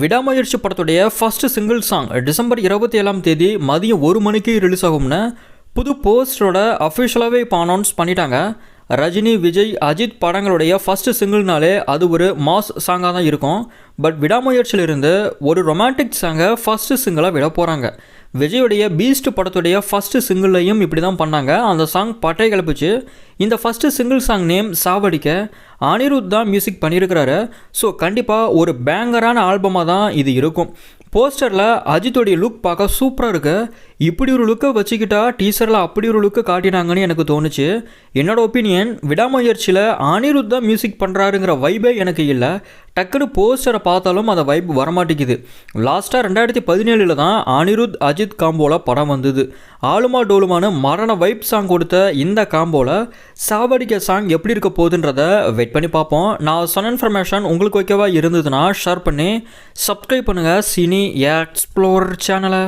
விடாமுயற்சி படத்துடைய first single song December இருபத்தி ஏழாம் தேதி மதியம் ஒரு மணிக்கு ரிலீஸ் ஆகும்னு புது போஸ்டரோட அஃபிஷியலாகவே இப்போ அனௌன்ஸ் பண்ணிட்டாங்க. ரஜினி விஜய் அஜித் படங்களுடைய ஃபஸ்ட்டு சிங்கிள்னாலே அது ஒரு மாஸ் சாங்காக தான் இருக்கும். பட் விடாமுயற்சியிலிருந்து ஒரு ரொமான்டிக் சாங்கை ஃபஸ்ட்டு சிங்கிளாக விட போகிறாங்க விஜயுடைய பீஸ்ட் படத்துடைய ஃபஸ்ட்டு சிங்கிள்லையும் இப்படி தான் பண்ணாங்க. அந்த சாங் பட்டை கிளப்பிச்சு. இந்த ஃபஸ்ட்டு சிங்கிள் சாங் நேம் சாவடிக்க அனிருத் தான் மியூசிக் பண்ணியிருக்கிறாரு. ஸோ கண்டிப்பாக ஒரு பேங்கரான ஆல்பமாக தான் இது இருக்கும். போஸ்டரில் அஜித்தோடைய லுக் பார்க்க சூப்பராக இருக்குது இப்படி ஒரு லுக்கை வச்சுக்கிட்டா டீசரில் அப்படி ஒரு லுக்கை காட்டினாங்கன்னு எனக்கு தோணுச்சு. என்னோடய ஒப்பீனியன் விடாமுயற்சியில் அனிருத் தான் மியூசிக் பண்ணுறாருங்கிற வைபே எனக்கு இல்லை. டக்குனு போஸ்டரை பார்த்தாலும் அந்த வைப் வரமாட்டேங்குது. லாஸ்ட்டாக ரெண்டாயிரத்தி பதினேழில் தான் அனிருத் அஜித் காம்போவில் படம் வந்தது. ஆளுமா டோலுமான மரண வைப் சாங் கொடுத்த இந்த காம்போவில் சாவடிக்க சாங் எப்படி இருக்க போகுதுன்றத வெயிட் பண்ணி பார்ப்போம். நான் சொன்ன இன்ஃபர்மேஷன் உங்களுக்கு ஓகேவா இருந்ததுன்னா ஷேர் பண்ணி சப்ஸ்கிரைப் பண்ணுங்கள் சினி எக்ஸ்ப்ளோர் சேனலை